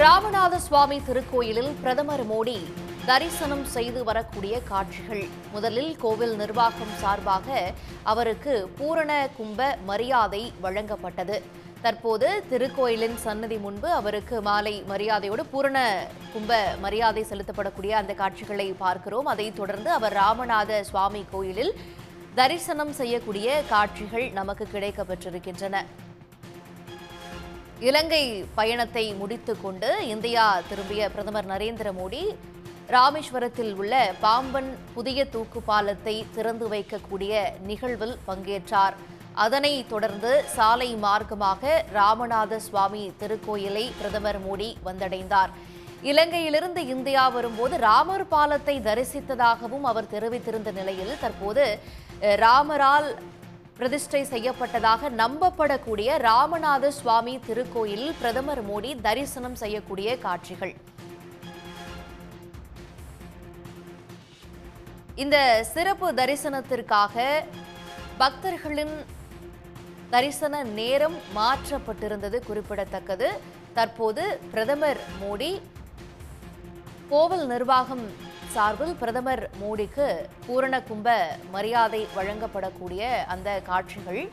ராமநாத சுவாமி திருக்கோயிலில் பிரதமர் மோடி தரிசனம் செய்து வரக்கூடிய காட்சிகள். முதலில் கோவில் நிர்வாகம் சார்பாக அவருக்கு பூரண கும்ப மரியாதை வழங்கப்பட்டது. தற்போது திருக்கோயிலின் சன்னதி முன்பு அவருக்கு மாலை மரியாதையோடு பூரண கும்ப மரியாதை செலுத்தப்படக்கூடிய அந்த காட்சிகளை பார்க்கிறோம். அதைத் தொடர்ந்து அவர் ராமநாத சுவாமி கோயிலில் தரிசனம் செய்யக்கூடிய காட்சிகள் நமக்கு கிடைக்கப்பெற்றிருக்கின்றன. இலங்கை பயணத்தை முடித்துக்கொண்டு இந்தியா திரும்பிய பிரதமர் நரேந்திர மோடி ராமேஸ்வரத்தில் உள்ள பாம்பன் புதிய தூக்கு பாலத்தை திறந்து வைக்கக்கூடிய நிகழ்வில் பங்கேற்றார். அதனை தொடர்ந்து சாலை மார்க்கமாக ராமநாத சுவாமி திருக்கோயிலை பிரதமர் மோடி வந்தடைந்தார். இலங்கையிலிருந்து இந்தியா வரும்போது ராமர் பாலத்தை தரிசித்ததாகவும் அவர் தெரிவித்திருந்த நிலையில் தற்போது ராமரால் பிரதிஷ்டை செய்யப்பட்டதாக நம்பப்படக்கூடிய ராமநாத சுவாமி திருக்கோயிலில் பிரதமர் மோடி தரிசனம் செய்யக்கூடிய காட்சிகள். இந்த சிறப்பு தரிசனத்திற்காக பக்தர்களின் தரிசன நேரம் மாற்றப்பட்டிருந்தது குறிப்பிடத்தக்கது. தற்போது பிரதமர் மோடி கோவில் நிர்வாகம் சார்பில் பிரதமர் மோடிக்கு பூரண கும்ப மரியாதை வழங்கப்படக்கூடிய அந்த காட்சிகள்.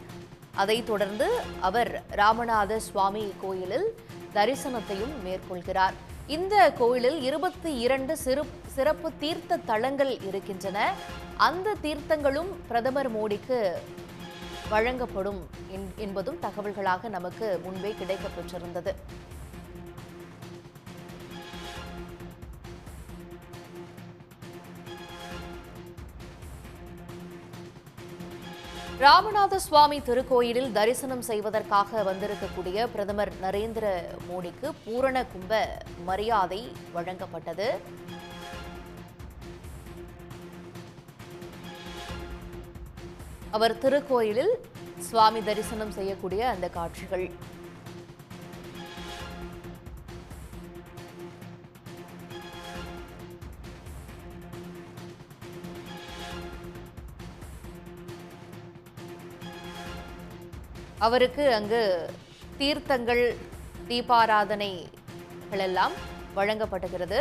அதைத் தொடர்ந்து அவர் ராமநாத சுவாமி கோயிலில் தரிசனத்தையும் மேற்கொள்கிறார். இந்த கோயிலில் இருபத்தி இரண்டு சிறு சிறப்பு தீர்த்த தலங்கள் இருக்கின்றன. அந்த தீர்த்தங்களும் பிரதமர் மோடிக்கு வழங்கப்படும் என்- என்பதும் தகவல்களாக நமக்கு முன்பே கிடைக்கப்பெற்றிருந்தது. ராமநாத சுவாமி திருக்கோயிலில் தரிசனம் செய்வதற்காக வந்திருக்கக்கூடிய பிரதமர் நரேந்திர மோடிக்கு பூரண கும்ப மரியாதை வழங்கப்பட்டது. அவர் திருக்கோயிலில் சுவாமி தரிசனம் செய்யக்கூடிய அந்த காட்சிகள். அவருக்கு அங்கு தீர்த்தங்கள் தீபாராதனைகள் எல்லாம் வழங்கப்படுகிறது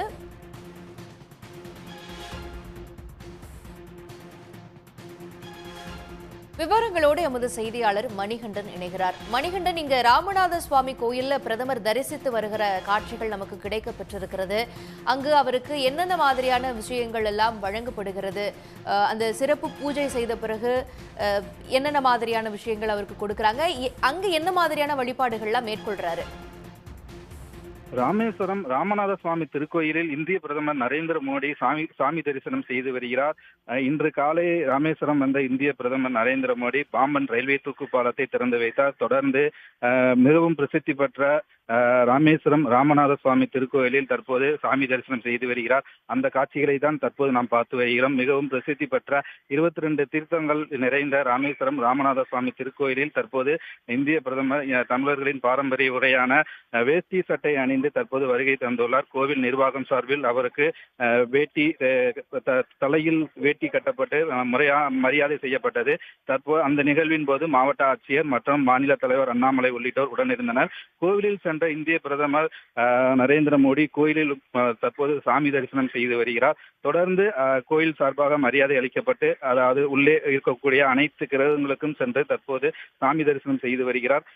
விவரங்களோடு எமது செய்தியாளர் மணிகண்டன் இணைகிறார். மணிகண்டன் இங்க ராமநாத சுவாமி கோயில்ல பிரதமர் தரிசித்து வருகிற காட்சிகள் நமக்கு கிடைக்க பெற்றிருக்கிறது அங்கு அவருக்கு என்னென்ன மாதிரியான விஷயங்கள் எல்லாம் வழங்கப்படுகிறது? அந்த சிறப்பு பூஜை செய்த பிறகு என்னென்ன மாதிரியான விஷயங்கள் அவருக்கு கொடுக்கறாங்க? எ- அங்கு என்ன மாதிரியான வழிபாடுகள்லாம் மேற்கொள்றாரு? ராமேஸ்வரம் ராமநாத சுவாமி திருக்கோயிலில் இந்திய பிரதமர் நரேந்திர மோடி சாமி சாமி தரிசனம் செய்து வருகிறார். இன்று காலை ராமேஸ்வரம் வந்த இந்திய பிரதமர் நரேந்திர மோடி பாம்பன் ரயில்வே தூக்கு பாலத்தை திறந்து வைத்தார். தொடர்ந்து மிகவும் பிரசித்தி பெற்ற ராமேஸ்வரம் ராமநாத சுவாமி திருக்கோயிலில் தற்போது சாமி தரிசனம் செய்து வருகிறார். அந்த காட்சிகளை தான் தற்போது நாம் பார்த்து வருகிறோம். மிகவும் பிரசித்தி பெற்ற இருபத்தி ரெண்டு தீர்த்தங்கள் நிறைந்த ராமேஸ்வரம் ராமநாத சுவாமி திருக்கோயிலில் தற்போது இந்திய பிரதமர் தமிழர்களின் பாரம்பரிய உரையான வேஷ்டி சட்டை அணிந்து தற்போது வருகை தந்துள்ளார். கோவில் நிர்வாகம் சார்பில் அவருக்கு அஹ், வேட்டி அஹ், தலையில் வேட்டி கட்டப்பட்டு முறையா மரியாதை செய்யப்பட்டது. தற்போது அந்த நிகழ்வின் போது மாவட்ட ஆட்சியர் மற்றும் மாநில தலைவர் அண்ணாமலை உள்ளிட்டோர் உடனிருந்தனர். கோவிலில் சென்ற இந்திய பிரதமர் நரேந்திர மோடி கோயிலில் தற்போது சாமி தரிசனம் செய்து வருகிறார். தொடர்ந்து கோயில் சார்பாக மரியாதை அளிக்கப்பட்டு அதாவது உள்ளே இருக்கக்கூடிய அனைத்து கிரகங்களுக்கும் சென்று தற்போது சாமி தரிசனம் செய்து வருகிறார்.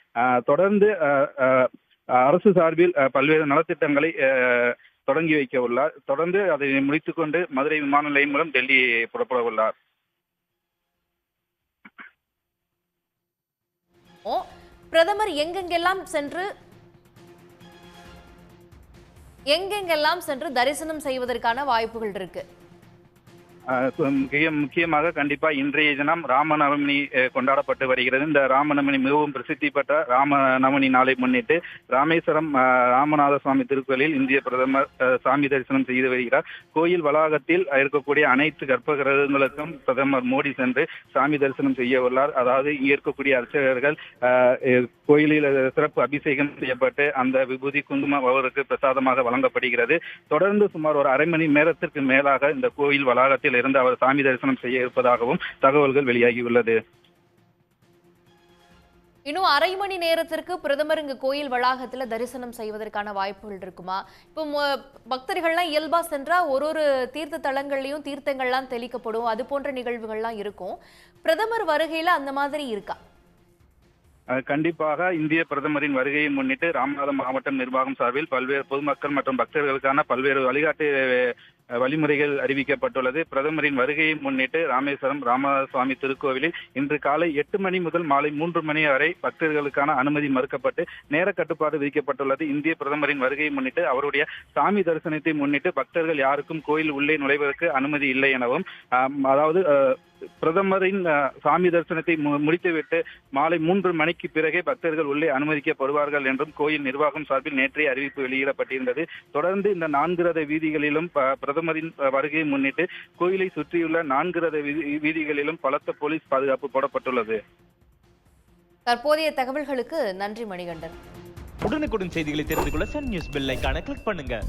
தொடர்ந்து அரசு சார்பில் பல்வேறு நலத்திட்டங்களை தொடங்கி வைக்க உள்ளார். தொடர்ந்து அதை முடித்துக்கொண்டு மதுரை விமான நிலையம் மூலம் டெல்லி புறப்பட உள்ளார். பிரதமர் எங்கெங்கெல்லாம் சென்று எங்கெங்கெல்லாம் சென்று தரிசனம் செய்வதற்கான வாய்ப்புகள் இருக்கு? அஹ் முக்கியமாக கண்டிப்பா இன்றைய தினம் ராமநவமி கொண்டாடப்பட்டு வருகிறது. இந்த ராமநவமி மிகவும் பிரசித்தி பெற்ற ராமநவமி நாளை முன்னிட்டு ராமேஸ்வரம் ராமநாத சுவாமி திருக்கோயிலில் இந்திய பிரதமர் சாமி தரிசனம் செய்து வருகிறார். கோயில் வளாகத்தில் இருக்கக்கூடிய அனைத்து கர்ப்ப கிரகங்களுக்கும் பிரதமர் மோடி சென்று சாமி தரிசனம் செய்ய உள்ளார். அதாவது இங்கே இருக்கக்கூடிய அர்ச்சகர்கள் கோயிலில் சிறப்பு அபிஷேகம் செய்யப்பட்டு அந்த விபூதி குங்குமம் அவருக்கு பிரசாதமாக வழங்கப்படுகிறது. தொடர்ந்து சுமார் ஒரு அரை மணி நேரத்திற்கு மேலாக இந்த கோயில் வளாகத்தில் இருந்து அவர் சாமி தரிசனம் செய்ய இருப்பதாகவும் தகவல்கள் வெளியாகியுள்ளது. இன்னும் அரை மணி நேரத்திற்கு பிரதமர் இங்கு கோயில் வளாகத்துல தரிசனம் செய்வதற்கான வாய்ப்புகள் இருக்குமா? இப்போ பக்தர்கள்லாம் இயல்பா சென்றா ஒரு ஒரு தீர்த்த தலங்கள்லயும் தீர்த்தங்கள்லாம் தெளிக்கப்படும். அது போன்ற நிகழ்வுகள்லாம் இருக்கும். பிரதமர் வருகையில அந்த மாதிரி இருக்கா? கண்டிப்பாக இந்திய பிரதமரின் வருகையை முன்னிட்டு ராமநாதபுரம் மாவட்ட நிர்வாகம் சார்பில் பல்வேறு பொதுமக்கள் மற்றும் பக்தர்களுக்கான பல்வேறு வழிகாட்டு வழிமுறைகள் அறிவிக்கப்பட்டுள்ளது. பிரதமரின் வருகையை முன்னிட்டு ராமேஸ்வரம் ராமசுவாமி திருக்கோவிலில் இன்று காலை எட்டு மணி முதல் மாலை மூன்று மணி வரை பக்தர்களுக்கான அனுமதி மறுக்கப்பட்டு நேர கட்டுப்பாடு விதிக்கப்பட்டுள்ளது. இந்திய பிரதமரின் வருகையை முன்னிட்டு அவருடைய சாமி தரிசனத்தை முன்னிட்டு பக்தர்கள் யாருக்கும் கோயில் உள்ளே நுழைவதற்கு அனுமதி இல்லை எனவும் அதாவது பிரதமரின் சாமி தரிசனத்தை மு- முடித்துவிட்டு மாலை மூன்று மணிக்கு பிறகே பக்தர்கள் உள்ளே அனுமதிக்கப்படுவார்கள் என்றும் கோயில் நிர்வாகம் சார்பில் நேற்றைய அறிவிப்பு வெளியிடப்பட்டிருந்தது. தொடர்ந்து இந்த நான்கு ரத வீதிகளிலும் பிரதமர் பிரதமரின் வருகையை முன்னிட்டு கோயிலை சுற்றியுள்ள நான்கு ரத வீதி- வீதிகளிலும் பலத்த போலீஸ் பாதுகாப்பு போடப்பட்டுள்ளது. தற்போதைய தகவல்களுக்கு நன்றி மணிகண்டன். உடனுக்குடன் செய்திகளை தெரிந்து கொள்ள சன் நியூஸ் பெல் ஐகானை கிளிக் பண்ணுங்க.